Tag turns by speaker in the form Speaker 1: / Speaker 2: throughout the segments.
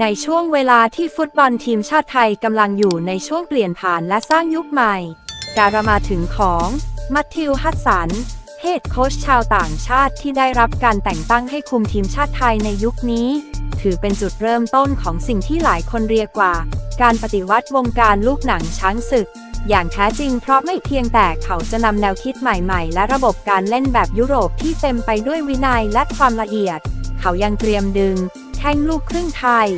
Speaker 1: ในช่วงเวลาที่ฟุตบอลทีมชาติไทยกำลังอยู่ในช่วงเปลี่ยนผ่านและสร้างยุคใหม่ การมาถึงของมัตติวฮัตสันเฮดโค้ชชาวต่างชาติที่ได้รับการแต่งตั้งให้คุมทีมชาติไทยในยุคนี้ ถือเป็นจุดเริ่มต้นของสิ่งที่หลายคนเรียกว่า การปฏิวัติวงการลูกหนังช้างศึก อย่างแท้จริงเพราะไม่เพียงแต่เขาจะนำแนวคิดใหม่ๆ และระบบการเล่นแบบยุโรปที่เต็มไปด้วยวินัยและความละเอียด เขายังเตรียมดึง แท่งลูกครึ่งไทย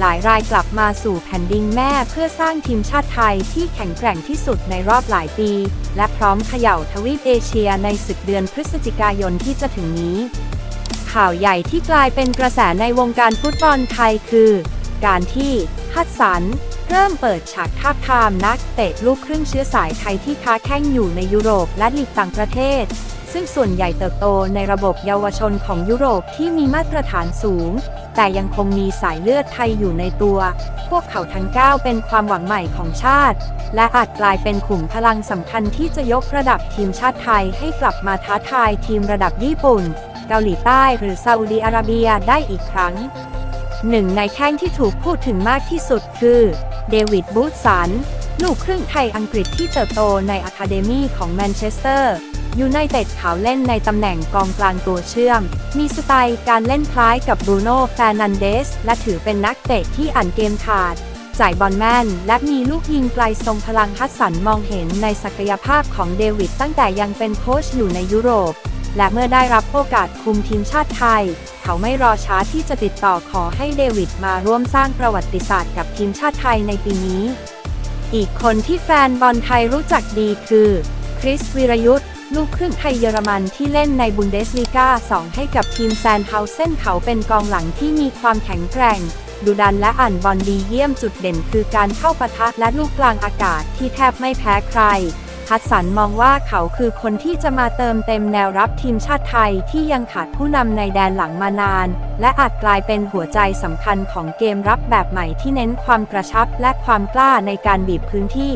Speaker 1: หลายรายกลับมาสู่แผ่นดินแม่เพื่อสร้างทีมชาติไทยที่แข็งแกร่งที่สุดในรอบหลายปี และพร้อมเขย่าทวีปเอเชียในศึกเดือนพฤศจิกายนที่จะถึงนี้ ข่าวใหญ่ที่กลายเป็นกระแสในวงการฟุตบอลไทยคือ การที่ฮัตสันเริ่มเปิดฉากทาบทามนักเตะลูกครึ่งเชื้อสายไทยที่ค้าแข่งอยู่ในยุโรปและลีกต่างประเทศ ซึ่งส่วนใหญ่เติบโตในระบบเยาวชนของยุโรปที่มีมาตรฐานสูง แต่ยังคงมีสายเลือดไทยอยู่ในตัว พวกเขาทั้ง 9 เป็นความหวังใหม่ของชาติ และอาจกลายเป็นขุมพลังสำคัญที่จะยกระดับทีมชาติไทยให้กลับมาท้าทายทีมระดับญี่ปุ่น เกาหลีใต้หรือซาอุดีอาระเบียได้อีกครั้งหนึ่งในแข้งที่ถูกพูดถึงมากที่สุดคือเดวิดบูธสัน ลูกครึ่งไทยอังกฤษที่เติบโตในอะคาเดมีของแมนเชสเตอร์ยูไนเต็ดเขาเล่นในตำแหน่งกองกลางตัวเชื่อม มีสไตล์การเล่นคล้ายกับบรูโน่แฟร์นันเดส และถือเป็นนักเตะที่อ่านเกมขาด จ่ายบอลแม่น และมีลูกยิงไกลทรงพลังฮัสสันมองเห็นในศักยภาพของเดวิดตั้งแต่ยังเป็นโค้ชอยู่ในยุโรป และเมื่อได้รับโอกาสคุมทีมชาติไทย เขาไม่รอช้าที่จะติดต่อขอให้เดวิดมาร่วมสร้างประวัติศาสตร์กับทีมชาติไทยในปีนี้ อีกคนที่แฟนบอลไทยรู้จักดีคือ คริสวิรยุทธ์ลูกครึ่งไทยเยอรมันที่เล่นในบุนเดสลีกา2 ให้กับทีมแซนเฮาเซนเขาเป็นกองหลังที่มีความแข็งแกร่งดุดันและอ่านบอลดีเยี่ยมจุดเด่นคือการเข้าปะทะและลูกกลางอากาศที่แทบไม่แพ้ใคร ฮัสสันมองว่าเขาคือคนที่จะมาเติมเต็มแนวรับทีมชาติไทยที่ยังขาดผู้นำในแดนหลังมานาน และอาจกลายเป็นหัวใจสำคัญของเกมรับแบบใหม่ที่เน้นความกระชับและความกล้าในการบีบพื้นที่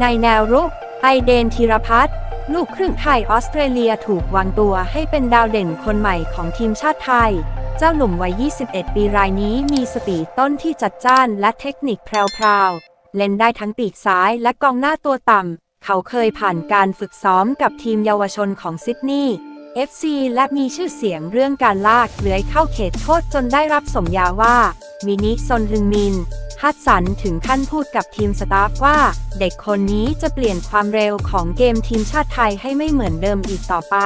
Speaker 1: ในแนวรุก ไอเดนธีรพัฒน์ลูกครึ่งไทยออสเตรเลียถูกวางตัวให้เป็นดาวเด่นคนใหม่ของทีมชาติไทย เจ้าหนุ่มวัย 21 ปีรายนี้มีสปีดต้นที่จัดจ้านและเทคนิคแพรวๆเล่นได้ทั้งปีกซ้ายและกองหน้าตัวต่ำ เขาเคยผ่านการฝึกซ้อมกับทีมเยาวชนของซิดนีย์ FC และมีชื่อเสียงเรื่องการลากเลื้อยเข้าเขตโทษจนได้รับสมญาว่า มินิซนฮึงมิน ฮัตสันถึงขั้นพูดกับทีมสตาฟว่า เด็กคนนี้จะเปลี่ยนความเร็วของเกมทีมชาติไทยให้ไม่เหมือนเดิมอีกต่อไป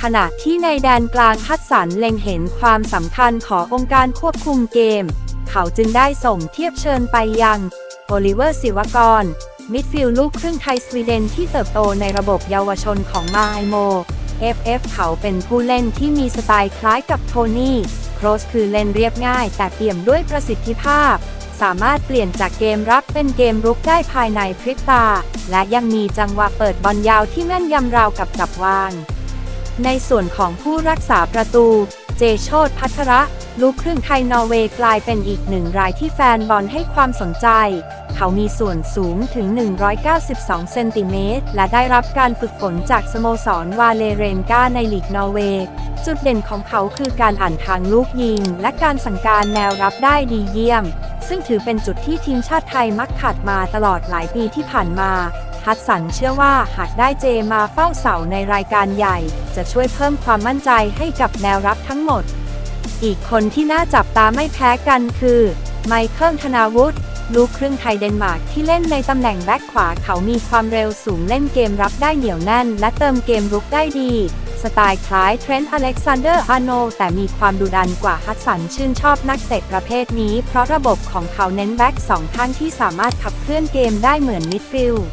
Speaker 1: ขณะที่ในแดนกลางฮัตสันเล็งเห็นความสำคัญขององค์การควบคุมเกม เขาจึงได้ส่งเทียบเชิญไปยังโอลิเวอร์ศิวกร มิดฟิลด์ลูกครึ่งไทยสวีเดนที่เติบโตในระบบเยาวชนของมาไอโม FF เขาเป็นผู้เล่นที่มีสไตล์คล้ายกับโทนี่โครสคือเล่นเรียบง่าย แต่เปี่ยมด้วยประสิทธิภาพ สามารถเปลี่ยนจากเกมรับเป็นเกมรุกได้ภายในพริบตา และยังมีจังหวะเปิดบอลยาวที่แม่นยำราวกับจับวาง ในส่วนของผู้รักษาประตู เจโชตพัทระ ลูกครึ่งไทยนอร์เวย์กลายเป็นอีกหนึ่งรายที่แฟนบอลให้ความสนใจ เขามีส่วนสูงถึง 192 เซนติเมตร และได้รับการฝึกฝนจากสโมสรวาเลเรนกาในลีกนอร์เวย์ จุดเด่นของเขาคือการอ่านทางลูกยิง และการสั่งการแนวรับได้ดีเยี่ยม ซึ่งถือเป็นจุดที่ทีมชาติไทยมักขาดมาตลอดหลายปีที่ผ่านมา ฮัตสันเชื่อว่าหากได้เจมาเฝ้าเสาในรายการใหญ่ จะช่วยเพิ่มความมั่นใจให้กับแนวรับทั้งหมด อีกคนที่น่าจับตาไม่แพ้กันคือ ไมเคิลธนาวุฒิลูกครึ่งไทยเดนมาร์กที่เล่นในตำแหน่งแบ็คขวาเขามีความเร็วสูงเล่นเกมรับได้เหนียวแน่น และเติมเกมรุกได้ดี สไตล์คล้ายเทรนต์อเล็กซานเดอร์อาโนแต่มีความดุดันกว่าฮัตสันชื่นชอบนักเตะประเภทนี้ เพราะระบบของเขาเน้นแบ็คสองข้างที่สามารถขับเคลื่อนเกมได้เหมือนมิดฟิลด์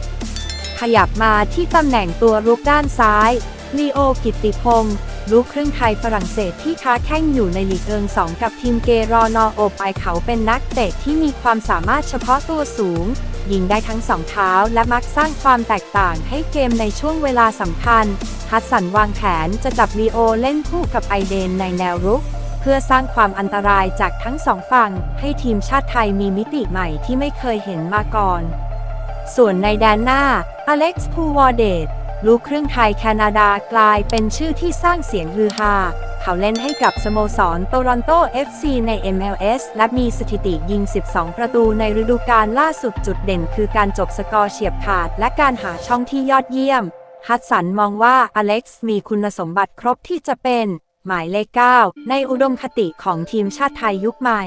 Speaker 1: ขยับมาที่ตำแหน่งตัวรุกด้านซ้ายลีโอกิติพงศ์ลูกครึ่งไทยฝรั่งเศสที่ค้าแข่งอยู่ในลีกเอิงสองกับทีมเกรอนอโอบไอเขาเป็นนักเตะที่มีความสามารถเฉพาะตัวสูง ยิงได้ทั้งสองเท้าและมักสร้างความแตกต่างให้เกมในช่วงเวลาสำคัญ ฮัสสันวางแผนจะจับลีโอเล่นคู่กับไอเดนในแนวรุก เพื่อสร้างความอันตรายจากทั้งสองฝั่ง ให้ทีมชาติไทยมีมิติใหม่ที่ไม่เคยเห็นมาก่อน ส่วนในแดนหน้า อเล็กซ์พูวอเดตลูกครึ่งไทยแคนาดากลายเป็นชื่อที่สร้างเสียงฮือฮา เขาเล่นให้กับสโมสรโตรอนโต FC ใน MLS และมีสถิติยิง 12 ประตูในฤดูกาลล่าสุดจุดเด่นคือการจบสกอร์เฉียบขาด และการหาช่องที่ยอดเยี่ยม ฮัตสันมองว่าอเล็กซ์มีคุณสมบัติครบที่จะเป็น หมายเลข 9 ในอุดมคติของทีมชาติไทยยุคใหม่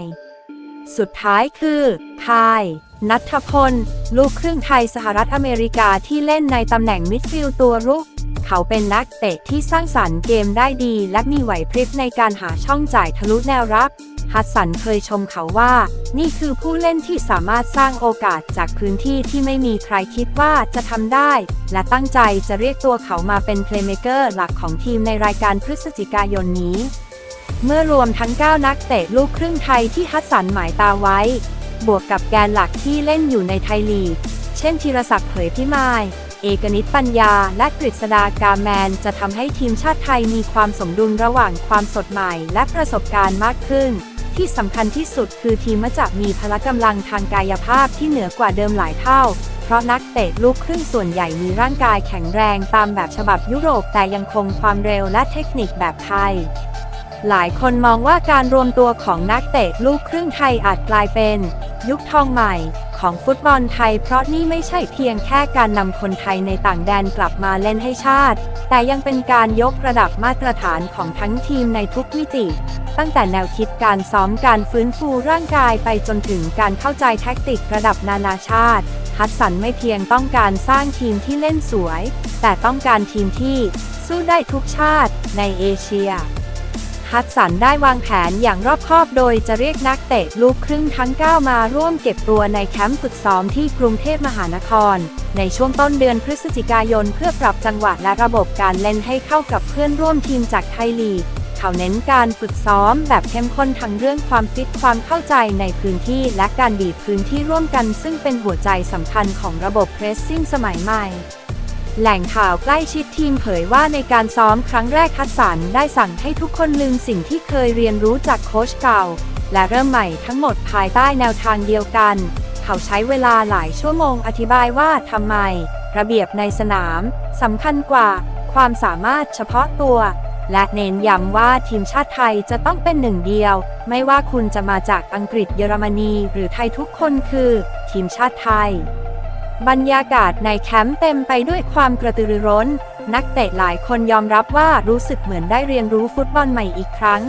Speaker 1: สุดท้ายคือคาย นัทพล ลูกครึ่งไทยสหรัฐอเมริกาที่เล่นในตำแหน่งมิดฟิลด์ตัวรุก เขาเป็นนักเตะที่สร้างสรรค์เกมได้ดี และมีไหวพริบในการหาช่องจ่ายทะลุแนวรับ ฮัสสันเคยชมเขาว่า นี่คือผู้เล่นที่สามารถสร้างโอกาสจากพื้นที่ที่ไม่มีใครคิดว่าจะทำได้ และตั้งใจจะเรียกตัวเขามาเป็นเพลย์เมเกอร์หลักของทีมในรายการพฤศจิกายนนี้ เมื่อรวมทั้ง 9 นักเตะลูกครึ่งไทยที่ฮัสสันหมายตาไว้ บวกกับแกนหลักที่เล่นอยู่ในไทยลีก เช่นธีรศักดิ์เผยพิมาย เอกนิตปัญญา และกฤษดากาแมน จะทำให้ทีมชาติไทยมีความสมดุลระหว่างความสดใหม่และประสบการณ์มากขึ้น ที่สำคัญที่สุดคือทีมจะมีพละกำลังทางกายภาพที่เหนือกว่าเดิมหลายเท่า เพราะนักเตะลูกครึ่งส่วนใหญ่มีร่างกายแข็งแรงตามแบบฉบับยุโรปแต่ยังคงความเร็วและเทคนิคแบบไทย หลายคนมองว่าการรวมตัวของนักเตะลูกครึ่งไทยอาจกลายเป็น ยุคทองใหม่ของฟุตบอลไทย เพราะนี่ไม่ใช่เพียงแค่การนำคนไทยในต่างแดนกลับมาเล่นให้ชาติ แต่ยังเป็นการยกระดับมาตรฐานของทั้งทีมในทุกมิติ ตั้งแต่แนวคิดการซ้อมการฟื้นฟูร่างกายไปจนถึงการเข้าใจแท็กติกระดับนานาชาติ ฮัตสันไม่เพียงต้องการสร้างทีมที่เล่นสวย แต่ต้องการทีมที่สู้ได้ทุกชาติในเอเชีย ฮัตสันได้วางแผนอย่างรอบคอบโดยจะเรียกนักเตะลูกครึ่งทั้ง 9 มาร่วมเก็บตัวในแคมป์ฝึกซ้อมที่กรุงเทพมหานคร ในช่วงต้นเดือนพฤศจิกายนเพื่อปรับจังหวะและระบบการเล่นให้เข้ากับเพื่อนร่วมทีมจากไทยลีกเขาเน้นการฝึกซ้อมแบบเข้มข้นทั้งเรื่องความฟิตความเข้าใจในพื้นที่และการบีบพื้นที่ร่วมกัน ซึ่งเป็นหัวใจสำคัญของระบบเพรสซิ่งสมัยใหม่ แหล่งข่าวใกล้ชิดทีมเผยว่าในการซ้อมครั้งแรกคัดสันได้สั่งให้ทุกคนลืมสิ่งที่เคยเรียนรู้จากโค้ชเก่า และเริ่มใหม่ทั้งหมดภายใต้แนวทางเดียวกัน เขาใช้เวลาหลายชั่วโมงอธิบายว่าทำไม ระเบียบในสนามสำคัญกว่า ความสามารถเฉพาะตัว และเน้นย้ำว่าทีมชาติไทยจะต้องเป็นหนึ่งเดียว ไม่ว่าคุณจะมาจากอังกฤษเยอรมนี หรือไทยทุกคนคือ ทีมชาติไทย บรรยากาศในแคมป์เต็มไปด้วยความกระตือรือร้น นักเตะหลายคนยอมรับว่ารู้สึกเหมือนได้เรียนรู้ฟุตบอลใหม่อีกครั้ง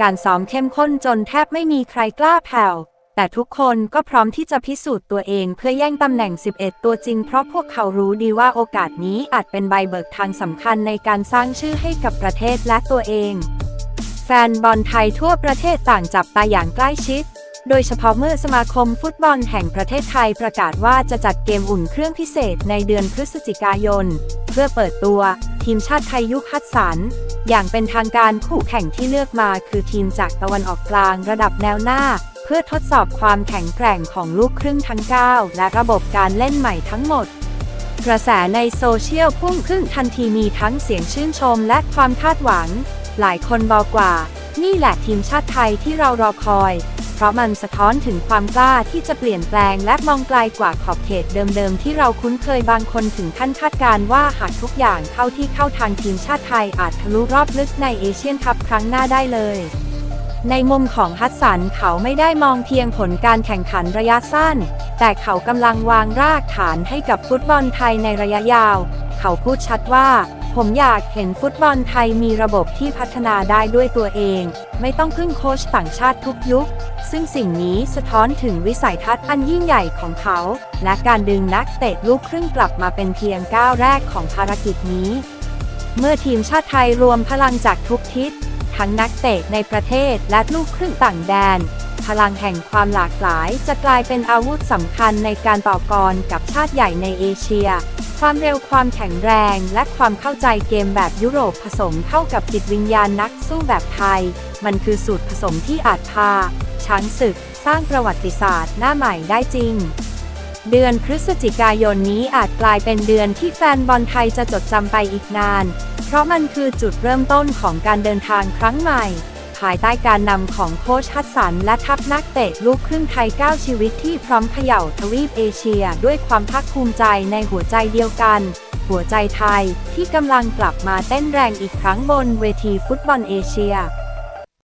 Speaker 1: การซ้อมเข้มข้นจนแทบไม่มีใครกล้าแผ่ว แต่ทุกคนก็พร้อมที่จะพิสูจน์ตัวเองเพื่อแย่งตำแหน่ง 11 ตัวจริง เพราะพวกเขารู้ดีว่าโอกาสนี้อาจเป็นใบเบิกทางสำคัญในการสร้างชื่อให้กับประเทศและตัวเอง แฟนบอลไทยทั่วประเทศต่างจับตาอย่างใกล้ชิด โดยเฉพาะเมื่อสมาคมฟุตบอลแห่งประเทศไทยประกาศว่าจะจัดเกมอุ่นเครื่องพิเศษในเดือนพฤศจิกายน เพื่อเปิดตัว ทีมชาติไทยยุคคัดสรรอย่างเป็นทางการคู่แข่งที่เลือกมาคือทีมจากตะวันออกกลางระดับแนวหน้า เพื่อทดสอบความแข็งแกร่งของลูกครึ่งทั้ง 9 และระบบการเล่นใหม่ทั้งหมดกระแสในโซเชียลพุ่งขึ้นทันทีมีทั้งเสียงชื่นชมและความคาดหวัง หลายคนบอกว่า นี่แหละทีมชาติไทยที่เรารอคอย ราะมันสะท้อนถึงความกล้าที่จะเปลี่ยนแปลงและมองไกลกว่าขอบเขตเดิมๆ ที่เราคุ้นเคยบางคนถึงขั้นคาดการณ์ว่าหากทุกอย่างเข้าที่เข้าทางทีมชาติไทยอาจทะลุรอบลึกในเอเชียนคัพครั้งหน้าได้เลยในมุมของฮัตสันเขาไม่ได้มองเพียงผลการแข่งขันระยะสั้น แต่เขากำลังวางรากฐานให้กับฟุตบอลไทยในระยะยาว เขาพูดชัดว่า ผมอยากเห็นฟุตบอลไทยมีระบบที่พัฒนาได้ด้วยตัวเอง ไม่ต้องพึ่งโค้ชต่างชาติทุกยุค ซึ่งสิ่งนี้สะท้อนถึงวิสัยทัศน์อันยิ่งใหญ่ของเขา และการดึงนักเตะลูกครึ่งกลับมาเป็นเพียงก้าวแรกของภารกิจนี้ เมื่อทีมชาติไทยรวมพลังจากทุกทิศ ทั้งนักเตะในประเทศและลูกครึ่งต่างแดน พลังแห่งความหลากหลายจะกลายเป็นอาวุธสำคัญในการต่อกรกับชาติใหญ่ในเอเชีย ความเร็วความแข็งแรงและความเข้าใจเกมแบบยุโรปผสมเข้ากับจิตวิญญาณนักสู้แบบไทย มันคือสูตรผสมที่อาจพา ช้างศึก สร้างประวัติศาสตร์หน้าใหม่ได้จริง เดือนพฤศจิกายนนี้อาจกลายเป็นเดือนที่แฟนบอลไทยจะจดจำไปอีกนาน เพราะมันคือจุดเริ่มต้นของการเดินทางครั้งใหม่ ภายใต้การนำของโค้ชฮัตสันและทัพนักเตะลูกครึ่งไทย 9 ชีวิตที่พร้อมเขย่าทวีปเอเชีย ด้วยความภาคภูมิใจในหัวใจเดียวกัน หัวใจไทยที่กำลังกลับมาเต้นแรงอีกครั้งบนเวทีฟุตบอลเอเชีย